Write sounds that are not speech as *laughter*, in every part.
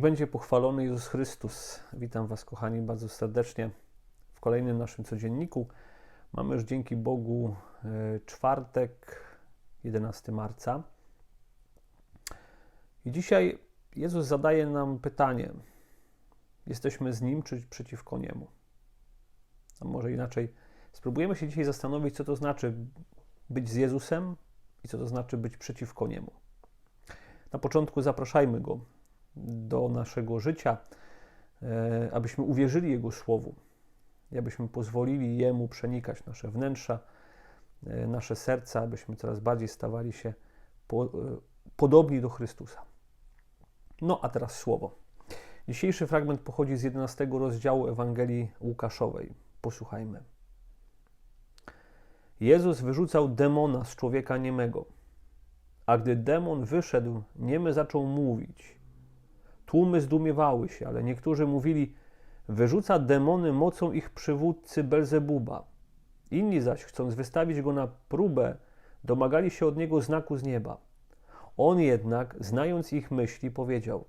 Niech będzie pochwalony Jezus Chrystus. Witam Was, kochani, bardzo serdecznie w kolejnym naszym codzienniku. Mamy już dzięki Bogu e, czwartek, 11 marca. I dzisiaj Jezus zadaje nam pytanie: jesteśmy z Nim czy przeciwko Niemu? A może inaczej, spróbujemy się dzisiaj zastanowić, co to znaczy być z Jezusem i co to znaczy być przeciwko Niemu. Na początku zapraszajmy Go do naszego życia, e, abyśmy uwierzyli Jego Słowu abyśmy pozwolili Jemu przenikać nasze wnętrza, e, nasze serca, abyśmy coraz bardziej stawali się e, podobni do Chrystusa. No a teraz Słowo. Dzisiejszy fragment pochodzi z 11 rozdziału Ewangelii Łukaszowej. Posłuchajmy. Jezus wyrzucał demona z człowieka niemego. A gdy demon wyszedł, niemy zaczął mówić. Tłumy zdumiewały się, ale niektórzy mówili: Wyrzuca demony mocą ich przywódcy Belzebuba. Inni zaś, chcąc wystawić go na próbę, domagali się od niego znaku z nieba. On jednak, znając ich myśli, powiedział: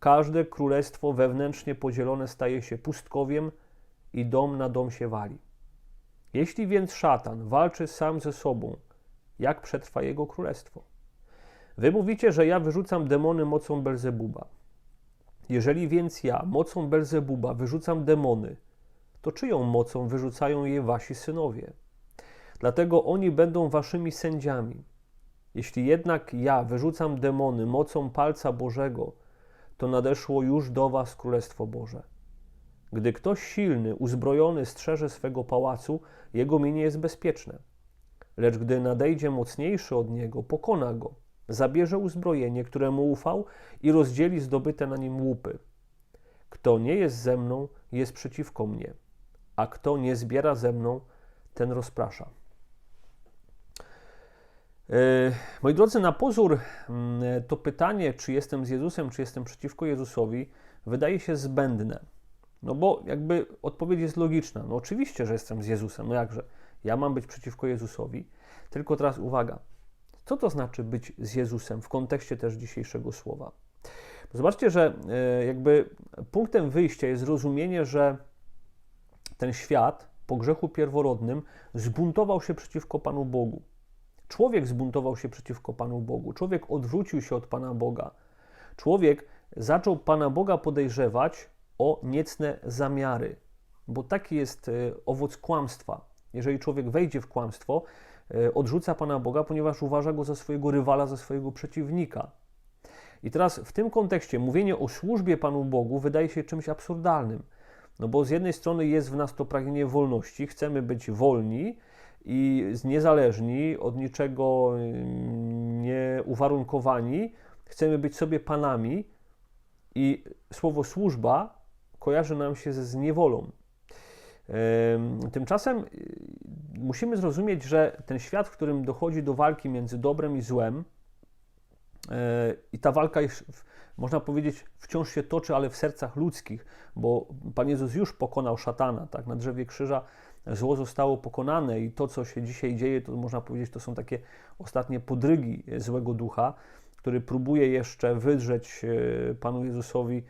Każde królestwo wewnętrznie podzielone staje się pustkowiem i dom na dom się wali. Jeśli więc szatan walczy sam ze sobą, jak przetrwa jego królestwo? Wy mówicie, że ja wyrzucam demony mocą Belzebuba. Jeżeli więc ja mocą Belzebuba wyrzucam demony, to czyją mocą wyrzucają je wasi synowie? Dlatego oni będą waszymi sędziami. Jeśli jednak ja wyrzucam demony mocą palca Bożego, to nadeszło już do was Królestwo Boże. Gdy ktoś silny, uzbrojony strzeże swego pałacu, jego mienie jest bezpieczne. Lecz gdy nadejdzie mocniejszy od niego, pokona go zabierze uzbrojenie, któremu ufał i rozdzieli zdobyte na nim łupy. Kto nie jest ze mną, jest przeciwko mnie, a kto nie zbiera ze mną, ten rozprasza. E, moi drodzy, na pozór mm, to pytanie, czy jestem z Jezusem, czy jestem przeciwko Jezusowi, wydaje się zbędne. No bo jakby odpowiedź jest logiczna. No oczywiście, że jestem z Jezusem. No jakże? Ja mam być przeciwko Jezusowi. Tylko teraz uwaga. Co to znaczy być z Jezusem w kontekście też dzisiejszego słowa? Zobaczcie, że e, jakby punktem wyjścia jest zrozumienie, że ten świat po grzechu pierworodnym zbuntował się przeciwko Panu Bogu. Człowiek zbuntował się przeciwko Panu Bogu. Człowiek odwrócił się od Pana Boga. Człowiek zaczął Pana Boga podejrzewać o niecne zamiary, bo taki jest e, owoc kłamstwa. Jeżeli człowiek wejdzie w kłamstwo, odrzuca Pana Boga, ponieważ uważa go za swojego rywala, za swojego przeciwnika. I teraz w tym kontekście mówienie o służbie Panu Bogu wydaje się czymś absurdalnym. No bo z jednej strony jest w nas to pragnienie wolności, chcemy być wolni i niezależni, od niczego mm, nie uwarunkowani, chcemy być sobie panami i słowo służba kojarzy nam się z niewolą. Tymczasem musimy zrozumieć, że ten świat, w którym dochodzi do walki między dobrem i złem, e, i ta walka, można powiedzieć, wciąż się toczy, ale w sercach ludzkich, bo Pan Jezus już pokonał szatana, tak? Na drzewie krzyża zło zostało pokonane i to, co się dzisiaj dzieje, to można powiedzieć, to są takie ostatnie podrygi złego ducha, który próbuje jeszcze wydrzeć e, Panu Jezusowi,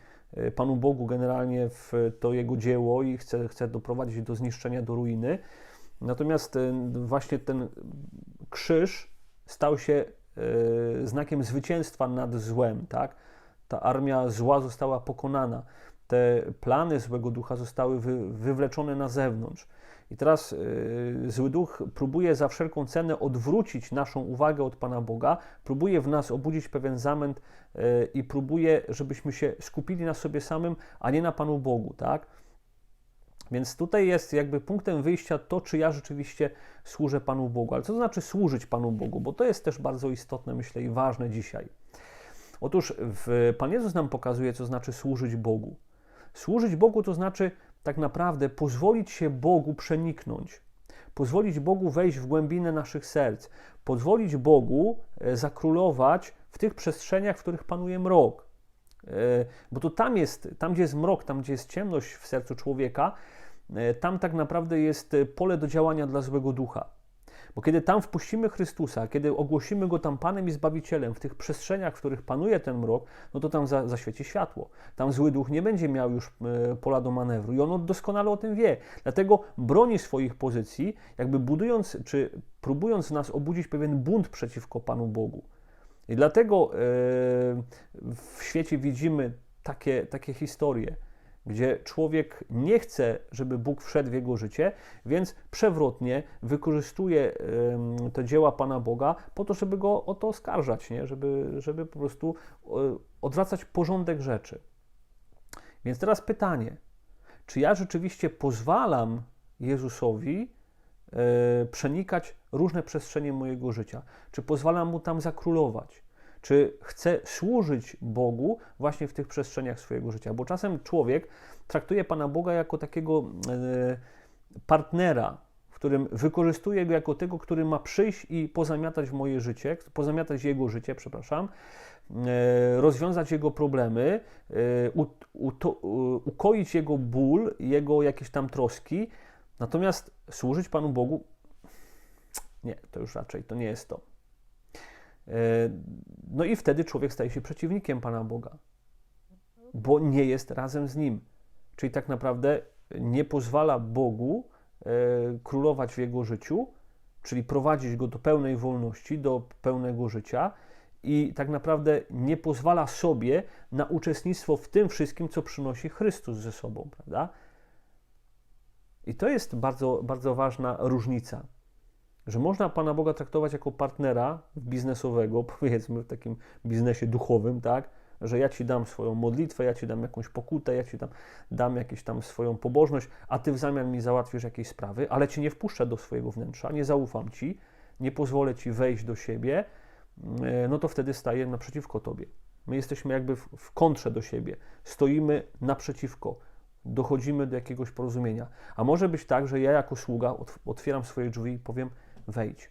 Panu Bogu generalnie w to Jego dzieło i chce, chce doprowadzić do zniszczenia, do ruiny. Natomiast e, właśnie ten krzyż stał się e, znakiem zwycięstwa nad złem, tak? Ta armia zła została pokonana. Te plany złego ducha zostały wy, wywleczone na zewnątrz. I teraz y, zły duch próbuje za wszelką cenę odwrócić naszą uwagę od Pana Boga, próbuje w nas obudzić pewien zamęt y, i próbuje, żebyśmy się skupili na sobie samym, a nie na Panu Bogu, tak? Więc tutaj jest jakby punktem wyjścia to, czy ja rzeczywiście służę Panu Bogu. Ale co to znaczy służyć Panu Bogu? Bo to jest też bardzo istotne, myślę, i ważne dzisiaj. Otóż w, Pan Jezus nam pokazuje, co znaczy służyć Bogu. Służyć Bogu to znaczy tak naprawdę pozwolić się Bogu przeniknąć, pozwolić Bogu wejść w głębinę naszych serc, pozwolić Bogu e, zakrólować w tych przestrzeniach, w których panuje mrok. E, bo to tam jest, tam gdzie jest mrok, tam gdzie jest ciemność w sercu człowieka, E, tam tak naprawdę jest pole do działania dla złego ducha. Bo kiedy tam wpuścimy Chrystusa, kiedy ogłosimy Go tam Panem i Zbawicielem w tych przestrzeniach, w których panuje ten mrok, no to tam za, zaświeci światło. Tam zły duch nie będzie miał już e, pola do manewru i on doskonale o tym wie. Dlatego broni swoich pozycji, jakby budując czy próbując nas obudzić pewien bunt przeciwko Panu Bogu. I dlatego e, w świecie widzimy takie, takie historie gdzie człowiek nie chce, żeby Bóg wszedł w jego życie, więc przewrotnie wykorzystuje te dzieła Pana Boga po to, żeby go o to oskarżać, nie? Żeby, żeby po prostu odwracać porządek rzeczy. Więc teraz pytanie, czy ja rzeczywiście pozwalam Jezusowi e, przenikać różne przestrzenie mojego życia? Czy pozwalam mu tam zakrólować? Czy chcę służyć Bogu właśnie w tych przestrzeniach swojego życia? Bo czasem człowiek traktuje Pana Boga jako takiego e, partnera, w którym wykorzystuje go jako tego, który ma przyjść i pozamiatać moje życie, pozamiatać jego życie, przepraszam, e, rozwiązać jego problemy, e, ukoić jego ból, jego jakieś tam troski. Natomiast służyć Panu Bogu, nie, to już raczej to nie jest to. E, no i wtedy człowiek staje się przeciwnikiem Pana Boga, bo nie jest razem z Nim. Czyli tak naprawdę nie pozwala Bogu e, królować w jego życiu, czyli prowadzić go do pełnej wolności, do pełnego życia i tak naprawdę nie pozwala sobie na uczestnictwo w tym wszystkim, co przynosi Chrystus ze sobą, prawda? I to jest bardzo, bardzo ważna różnica że można Pana Boga traktować jako partnera biznesowego, *laughs* powiedzmy w takim biznesie duchowym, tak? Że ja Ci dam swoją modlitwę, ja Ci dam jakąś pokutę, ja Ci dam, dam jakąś tam swoją pobożność, a Ty w zamian mi załatwisz jakieś sprawy, ale Ci nie wpuszczę do swojego wnętrza, nie zaufam Ci, nie pozwolę Ci wejść do siebie, e, no to wtedy staję naprzeciwko Tobie. My jesteśmy jakby w, w kontrze do siebie, stoimy naprzeciwko, dochodzimy do jakiegoś porozumienia. A może być tak, że ja jako sługa otwieram swoje drzwi i powiem, wejdź.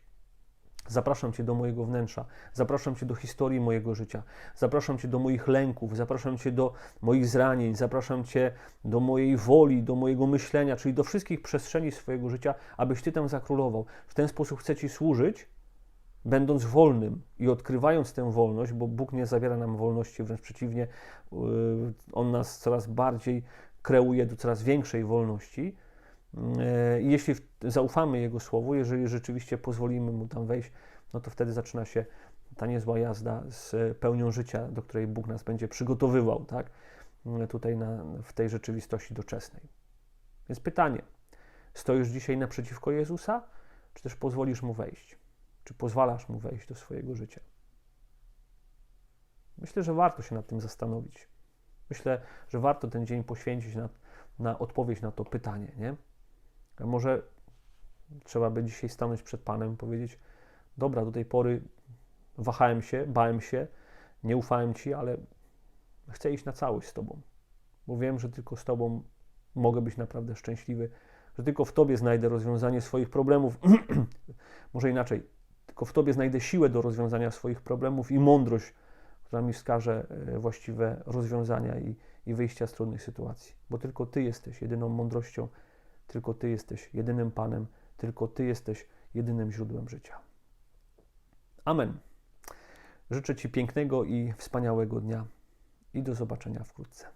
Zapraszam Cię do mojego wnętrza, zapraszam Cię do historii mojego życia, zapraszam Cię do moich lęków, zapraszam Cię do moich zranień, zapraszam Cię do mojej woli, do mojego myślenia, czyli do wszystkich przestrzeni swojego życia, abyś Ty tam zakrólował. W ten sposób chcę Ci służyć, będąc wolnym i odkrywając tę wolność, bo Bóg nie zabiera nam wolności, wręcz przeciwnie, yy, On nas coraz bardziej kreuje do coraz większej wolności jeśli zaufamy Jego Słowu, jeżeli rzeczywiście pozwolimy Mu tam wejść, no to wtedy zaczyna się ta niezła jazda z pełnią życia, do której Bóg nas będzie przygotowywał, tak? E, tutaj na, w tej rzeczywistości doczesnej. Więc pytanie, stoisz dzisiaj naprzeciwko Jezusa, czy też pozwolisz Mu wejść? Czy pozwalasz Mu wejść do swojego życia? Myślę, że warto się nad tym zastanowić. Myślę, że warto ten dzień poświęcić na, na odpowiedź na to pytanie, nie? A może trzeba by dzisiaj stanąć przed Panem i powiedzieć: Dobra, do tej pory wahałem się, bałem się, nie ufałem Ci, ale chcę iść na całość z Tobą, bo wiem, że tylko z Tobą mogę być naprawdę szczęśliwy, że tylko w Tobie znajdę rozwiązanie swoich problemów. *clears throat* może inaczej, tylko w Tobie znajdę siłę do rozwiązania swoich problemów i mądrość, która mi wskaże e, właściwe rozwiązania i, i wyjścia z trudnych sytuacji, bo tylko Ty jesteś jedyną mądrością tylko Ty jesteś jedynym Panem, tylko Ty jesteś jedynym źródłem życia. Amen. Życzę Ci pięknego i wspaniałego dnia i do zobaczenia wkrótce.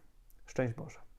Szczęść Boże.